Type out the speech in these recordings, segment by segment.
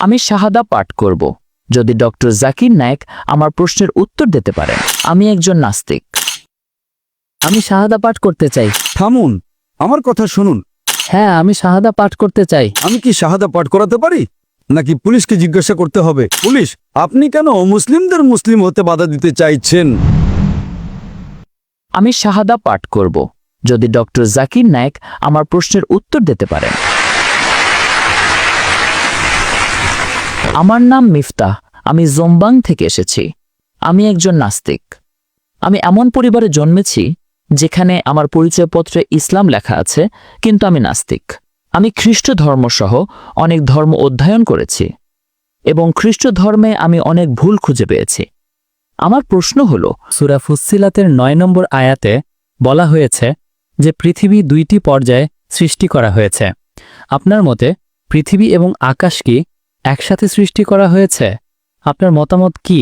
আমি শাহাদা পাঠ করব। যদি ডক্টর জাকির নায়েক আমার প্রশ্নের উত্তর দিতে পারেন। আমি একজন নাস্তিক। আমি শাহাদা পাঠ করতে চাই। থামুন আমার কথা শুনুন। হ্যাঁ আমি শাহাদা পাঠ করতে চাই। আমি কি শাহাদা পাঠ করাতে পারি? নাকি পুলিশকে জিজ্ঞাসা করতে হবে? পুলিশ আপনি কেন মুসলিমদের মুসলিম হতে বাধা দিতে চাইছেন? আমি শাহাদা পাঠ করব যদি ডক্টর জাকির নায়েক আমার প্রশ্নের উত্তর দিতে পারেন আমার নাম মিফতাহ, আমি জোম্বাং থেকে এসেছি। আমি একজন নাস্তিক। আমি এমন পরিবারে জন্মেছি যেখানে আমার পরিচয়পত্রে ইসলাম লেখা আছে, কিন্তু আমি নাস্তিক। আমি খ্রিস্ট ধর্মসহ অনেক ধর্ম অধ্যয়ন করেছি এবং খ্রিস্ট ধর্মে আমি অনেক ভুল খুঁজে পেয়েছি। আমার প্রশ্ন হল, সুরা ফুসিলাতের নয় নম্বর আয়াতে বলা হয়েছে যে পৃথিবী দুইটি পর্যায়ে সৃষ্টি করা হয়েছে। আপনার মতে, পৃথিবী এবং আকাশ কি একসাথে সৃষ্টি করা হয়েছে? আপনার মতামত কি?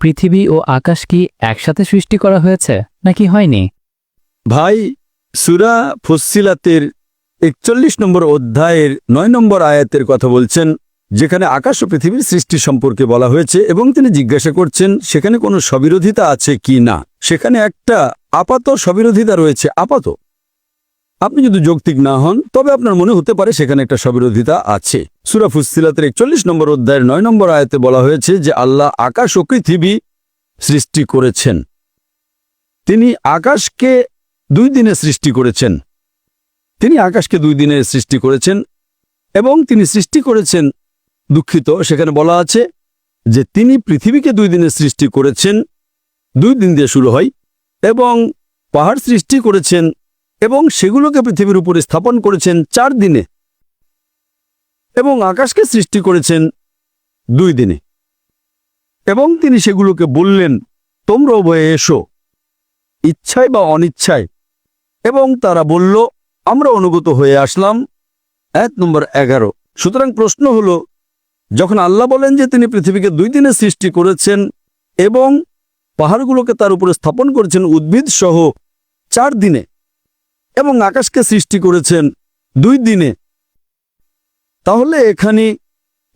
পৃথিবী ও আকাশ কি একসাথে সৃষ্টি করা হয়েছে, নাকি হয়নি? ভাই, সুরা ফুসিলাতের একচল্লিশ নম্বর অধ্যায়ের নয় নম্বর আয়াতের কথা বলছেন, যেখানে আকাশ ও পৃথিবীর সৃষ্টি সম্পর্কে বলা হয়েছে এবং তিনি জিজ্ঞাসা করছেন, সেখানে কোনো সবিরোধিতা আছে কি না? সেখানে একটা আপাত সবিরোধিতা রয়েছে, আপাত। আপনি যদি যৌক্তিক না হন, তবে আপনার মনে হতে পারে সেখানে একটা সবিরোধিতা আছে। সুরা ফুসিলাতের একচল্লিশ নম্বর অধ্যায়ের নয় নম্বর আয়াতে বলা হয়েছে যে, আল্লাহ আকাশ ও পৃথিবী সৃষ্টি করেছেন। তিনি আকাশকে দুই দিনে সৃষ্টি করেছেন। তিনি আকাশকে দুই দিনে সৃষ্টি করেছেন এবং তিনি সৃষ্টি করেছেন দুঃখিত, সেখানে বলা আছে যে, তিনি পৃথিবীকে দুই দিনে সৃষ্টি করেছেন, দুই দিন দিয়ে শুরু হয় এবং পাহাড় সৃষ্টি করেছেন এবং সেগুলোকে পৃথিবীর উপরে স্থাপন করেছেন চার দিনে এবং আকাশকে সৃষ্টি করেছেন দুই দিনে। এবং তিনি সেগুলোকে বললেন তোমরা উভয়ে এসো, ইচ্ছায় বা অনিচ্ছায়। এবং তারা বলল, আমরা অনুগত হয়ে আসলাম। এক নম্বর এগারো। সুতরাং প্রশ্ন হল, যখন আল্লাহ বলেন যে তিনি পৃথিবীকে দুই দিনে সৃষ্টি করেছেন এবং পাহাড়গুলোকে তার উপরে স্থাপন করেছেন উদ্ভিদ সহ চার দিনে এবং আকাশকে সৃষ্টি করেছেন দুই দিনে। তাহলে এখানে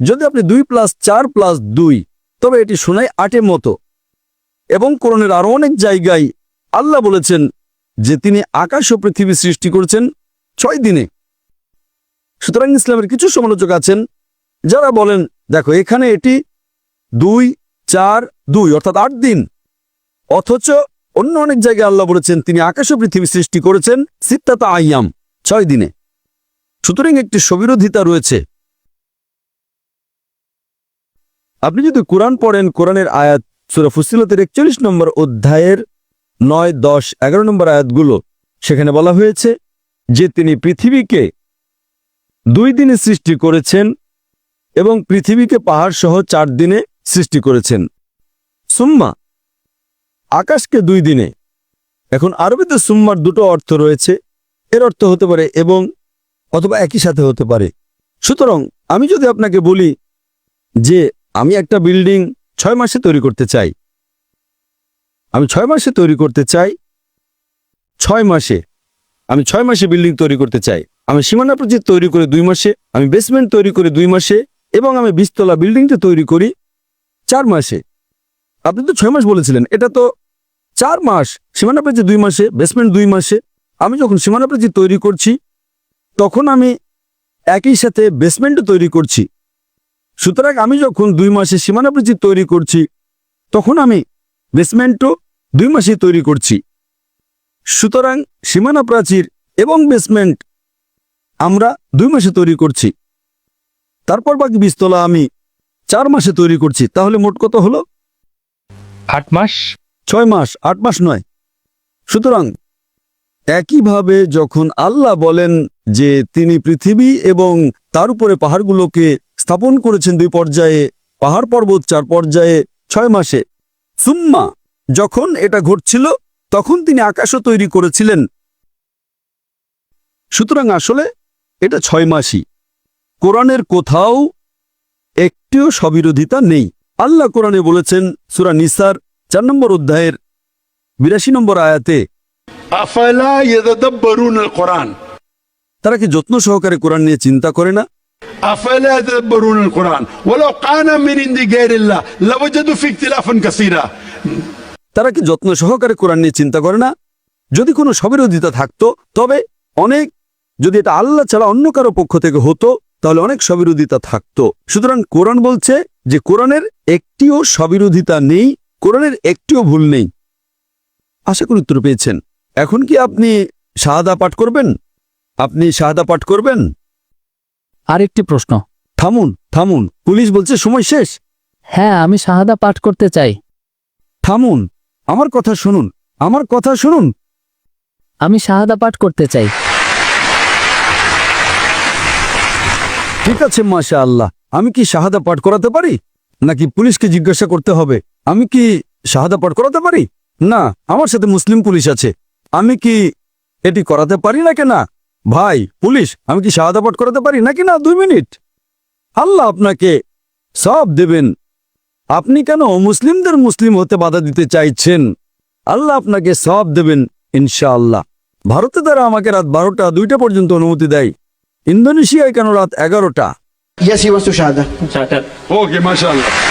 যদি আপনি দুই প্লাস চার প্লাস দুই, তবে এটি শোনায় আটের মতো। এবং কোরআনের আরও অনেক জায়গায় আল্লাহ বলেছেন যে তিনি আকাশ ও পৃথিবী সৃষ্টি করেছেন ছয় দিনে। সুতরাং ইসলামের কিছু সমালোচক আছেন যারা বলেন, দেখো, এখানে এটি দুই, চার, দুই, অর্থাৎ আট দিন। অথচ অন্য অনেক জায়গায় আল্লাহ বলেছেন, তিনি আকাশ ও পৃথিবী সৃষ্টি করেছেন, সিত্তাতা আইয়াম, ছয় দিনে। সুতরাং একটি সবিরোধিতা রয়েছে। আপনি যদি কোরআন পড়েন, কোরআনের আয়াত, সুরা ফুসিলতের একচল্লিশ নম্বর অধ্যায়ের নয়, দশ, এগারো নম্বর আয়াতগুলো, সেখানে বলা হয়েছে যে তিনি পৃথিবীকে দুই দিনে সৃষ্টি করেছেন এবং পৃথিবীকে পাহাড় সহ চার দিনে সৃষ্টি করেছেন। সুম্মা আকাশকে দুই দিনে। এখন আরবিতে সুম্মার দুটো অর্থ রয়েছে। এর অর্থ হতে পারে এবং অথবা একই সাথে হতে পারে। সুতরাং আমি যদি আপনাকে বলি যে আমি একটা বিল্ডিং ছয় মাসে তৈরি করতে চাই। আমি ছয় মাসে তৈরি করতে চাই। ছয় মাসে। আমি ছয় মাসে বিল্ডিং তৈরি করতে চাই। আমি সীমানা প্রচিত তৈরি করে দুই মাসে। আমি বেসমেন্ট তৈরি করে দুই মাসে। এবং আমি বিশতলা বিল্ডিংটা তৈরি করি চার মাসে। আপনি তো ছয় মাস বলেছিলেন। এটা তো চার মাস, সীমানা প্রাচীর দুই মাসে বেসমেন্ট দুই মাসে। আমি যখন সীমানা প্রাচীর তৈরি করছি, তখন আমি একই সাথে বেসমেন্টও তৈরি করছি। সুতরাং আমি যখন দুই মাসে সীমানা প্রাচীর তৈরি করছি, তখন আমি বেসমেন্টও দুই মাসে তৈরি করছি। সুতরাং সীমানা প্রাচীর এবং বেসমেন্ট আমরা দুই মাসে তৈরি করছি। তারপর বাকি বিস্তলা আমি চার মাসে তৈরি করছি। তাহলে মোট কত হলো? আট মাস। ছয় মাস, আট মাস নয়। সুতরাং একইভাবে যখন আল্লাহ বলেন যে তিনি পৃথিবী এবং তার উপরে পাহাড়গুলোকে স্থাপন করেছেন দুই পর্যায়ে, পাহাড় পর্বত চার পর্যায়ে, ছয় মাসে, সুম্মা যখন এটা ঘটছিল, তখন তিনি আকাশও তৈরি করেছিলেন। সুতরাং আসলে এটা ছয় মাসই। কোরআনের কোথাও একটিও সবিরোধিতা নেই। আল্লাহ কোরআনে বলেছেন, সুরা নিসার চার নম্বর অধ্যায়ের বিরাশি নম্বর আয়াতে أفلا يتدبرون القرآن তারা কি যত্ন সহকারে কোরআন নিয়ে চিন্তা করে না أفلا يتدبرون القرآن ولو كان من عند غير الله لوجدوا في اختلافا كثيرا তারা কি যত্ন সহকারে কোরআন নিয়ে চিন্তা করে না যদি কোনো সবিরোধিতা থাকতো তবে অনেক যদি এটা আল্লাহ ছাড়া অন্য কারো পক্ষ থেকে হতো তাহলে অনেক সবিরোধিতা থাকতো সুতরাং কোরআন বলছে যে কোরআনের একটিও সবিরোধিতা নেই কোরআনের একটিও ভুল নেই। আশা করি উত্তর পেয়েছেন। এখন কি আপনি শাহাদা পাঠ করবেন? আপনি শাহাদা পাঠ করবেন? আরেকটি প্রশ্ন। থামুন থামুন। পুলিশ বলছে সময় শেষ। হ্যাঁ আমি শাহাদা পাঠ করতে চাই। থামুন। আমার কথা শুনুন। আমার কথা শুনুন। আমি শাহাদা পাঠ করতে চাই। ঠিক আছে মাশা আল্লাহ আমি কি শাহাদা পাঠ করাতে পারি? নাকি পুলিশকে জিজ্ঞাসা করতে হবে? আমি কি শাহাদা পাঠ করাতে পারি? না আমার সাথে মুসলিম পুলিশ আছে। আমি কি এটি করাতে পারি না? কেনা ভাই পুলিশ আমি কি শাহাদা পাঠ করাতে পারি নাকি না? দুই মিনিট। আল্লাহ আপনাকে সব দেবেন। আপনি কেন মুসলিমদের মুসলিম হতে বাধা দিতে চাইছেন? আল্লাহ আপনাকে সব দেবেন ইনশাআল্লাহ। ভারতে তারা আমাকে রাত বারোটা দুইটা পর্যন্ত অনুমতি দেয়। ইন্দোনেশিয়ায় কেন রাত এগারোটা? Yes, he wants to Shahada. Shahada. Okay, mashallah.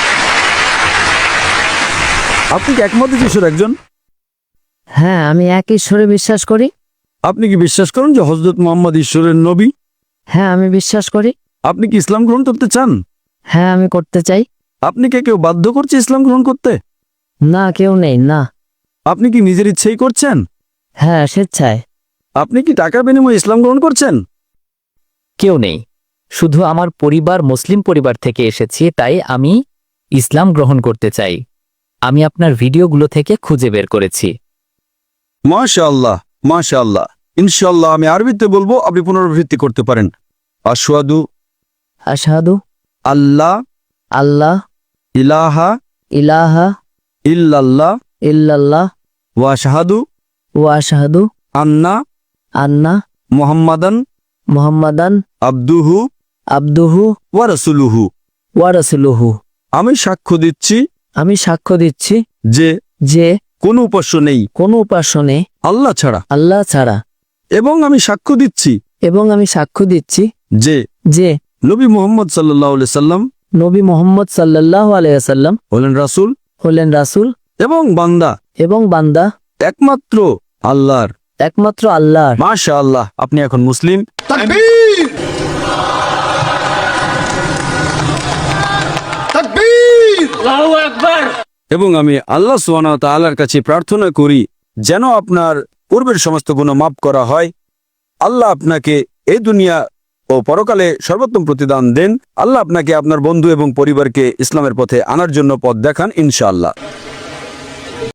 আপনি কি একমত ঈশ্বর একজন? হ্যাঁ আমি এক ঈশ্বরে বিশ্বাস করি। আপনি কি বিশ্বাস করেন যে হজরত মোহাম্মদ ঈশ্বরের নবী? হ্যাঁ আমি বিশ্বাস করি। আপনি কি ইসলাম গ্রহণ করতে চান? হ্যাঁ আমি করতে চাই। আপনি কে কেউ বাধ্য করছে ইসলাম গ্রহণ করতে? না কেউ নেই না। আপনি কি নিজের ইচ্ছেই করছেন? হ্যাঁ স্বেচ্ছায়। আপনি কি টাকার বিনিময়ে ইসলাম গ্রহণ করছেন? কেউ নেই। শুধু আমার পরিবার মুসলিম পরিবার থেকে এসেছি তাই আমি ইসলাম গ্রহণ করতে চাই। আমি আপনার ভিডিওগুলো থেকে খুঁজে বের করেছি। মাশা আল্লাহ মাশা আল্লাহ ইনশাল্লাহ আমি আরবিতে বলব আপনি পুনরাবৃত্তি করতে পারেন। আশওয়াদু আশাহাদু। আল্লাহ। আল্লাহ। ইলাহা। ইলাহা। ইল্লাল্লাহ। ইল্লাল্লাহ। ওয়া শাহাদু ও আশাহাদু। আন্না। আন্না। মুহাম্মাদান। মোহাম্মদান। আব্দুহু। আব্দুহু। ওয়া রাসূলুহু। ওয়ারাসুলুহু আমি সাক্ষ্য দিচ্ছি আমি সাক্ষ্য দিচ্ছি যে যে কোনো উপাস্য নেই। কোনো উপাস্য নেই। আল্লাহ ছাড়া। আল্লাহ ছাড়া। এবং আমি সাক্ষ্য দিচ্ছি। এবং আমি সাক্ষ্য দিচ্ছি যে যে নবী মোহাম্মদ সাল্লাহ সাল্লাম নবী মোহাম্মদ সাল্লাহ আলাইসাল্লাম হলেন রাসূল। হলেন রাসূল। এবং বান্দা। এবং বান্দা। একমাত্র আল্লাহর। একমাত্র আল্লাহর। মাশা আল্লাহ আপনি এখন মুসলিম। এবং আমি আল্লাহ সুবহানাহু তাল্লার কাছে প্রার্থনা করি, যেন আপনার পূর্বের সমস্ত গুণ মাফ করা হয়। আল্লাহ আপনাকে এই দুনিয়া ও পরকালে সর্বোত্তম প্রতিদান দেন। আল্লাহ আপনাকে আপনার বন্ধু এবং পরিবারকে ইসলামের পথে আনার জন্য পথ দেখান, ইনশাআল্লাহ।